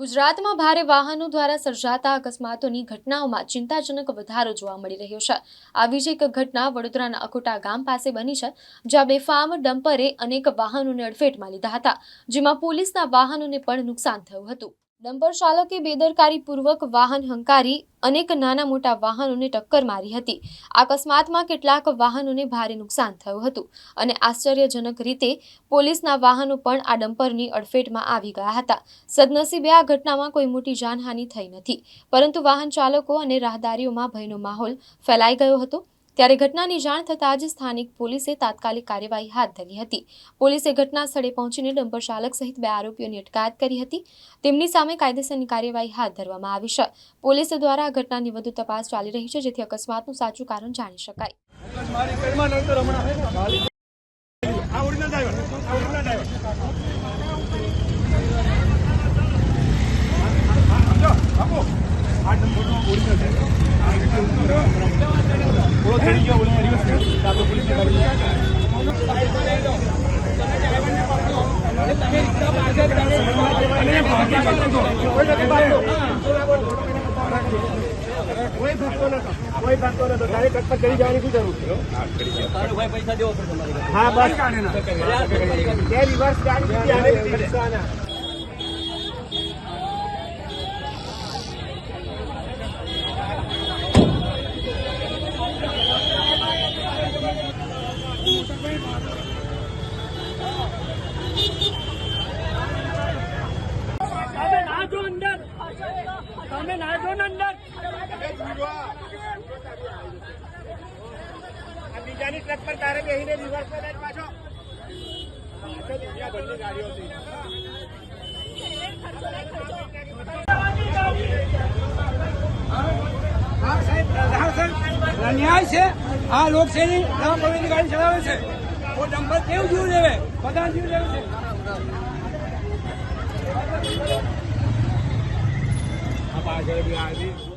ગુજરાતમાં ભારે વાહનો દ્વારા સર્જાતા અકસ્માતોની ઘટનાઓમાં ચિંતાજનક વધારો જોવા મળી રહ્યો છે. આવી જ એક ઘટના વડોદરાના અખોટા ગામ પાસે બની છે, જ્યાં બેફામ ડમ્પરે અનેક વાહનોને અડફેટમાં લીધા હતા, જેમાં પોલીસના વાહનોને પણ નુકસાન થયું હતું. ડમ્પર ચાલકે બેદરકારીપૂર્વક વાહન હંકારી અનેક નાના મોટા વાહનોને ટક્કર મારી હતી. અકસ્માતમાં કેટલાક વાહનોને ભારે નુકસાન થયું હતું અને આશ્ચર્યજનક રીતે પોલીસના વાહનો પણ આ ડમ્પરની અડફેટમાં આવી ગયા હતા. સદનસીબે આ ઘટનામાં કોઈ મોટી જાનહાનિ થઈ નથી, પરંતુ વાહન ચાલકો અને રાહદારીઓમાં ભયનો માહોલ ફેલાઈ ગયો હતો. ત્યારે ઘટનાની જાણ થતાં જ સ્થાનિક પોલીસે તાત્કાલિક કાર્યવાહી હાથ ધરી હતી. પોલીસે ઘટના સ્થળે પહોંચીને ડમ્પર ચાલક સહિત બે આરોપીઓની અટકાયત કરી હતી. તેમની સામે કાયદેસરની કાર્યવાહી હાથ ધરવામાં આવી છે. પોલીસ દ્વારા આ ઘટનાની વધુ તપાસ ચાલી રહી છે, જેથી અકસ્માતનું સાચું કારણ જાણી શકાય મારી પેરમાં નડતર હમણાં આ ઓરિજિનલ ડ્રાઈવર આ ઓરિજિનલ ડ્રાઈવર જો આપો આ નંબરનો ઓરિજિનલ ડ્રાઈવર થોડો ચડી ગયો બોલે રિવર્સ કર્યો આ તો પોલીસ કોઈ ભાગતો નતો કોઈ ભાગતો નતો તારે કટપટ કરી જવાની શું જરૂર છે હા બસ તે રિવર્સ ગાડી દીધી આને દીધી છે. તમે નાજો અંદર તમે નાજો ને અંદર. બીજાની ટ્રક પર તારે બેસીને રિવર્સ જ પાછો. બીજા ગાડીઓ હતી. ન્યાય છે. આ લોકશાહી રામ ભગવાનની ગાડી ચલાવે છે. કોઈ ડમ્પર કેવું જીવ લેવે બધા જીવ લેવે છે. આ પાછળ બી આ હતી.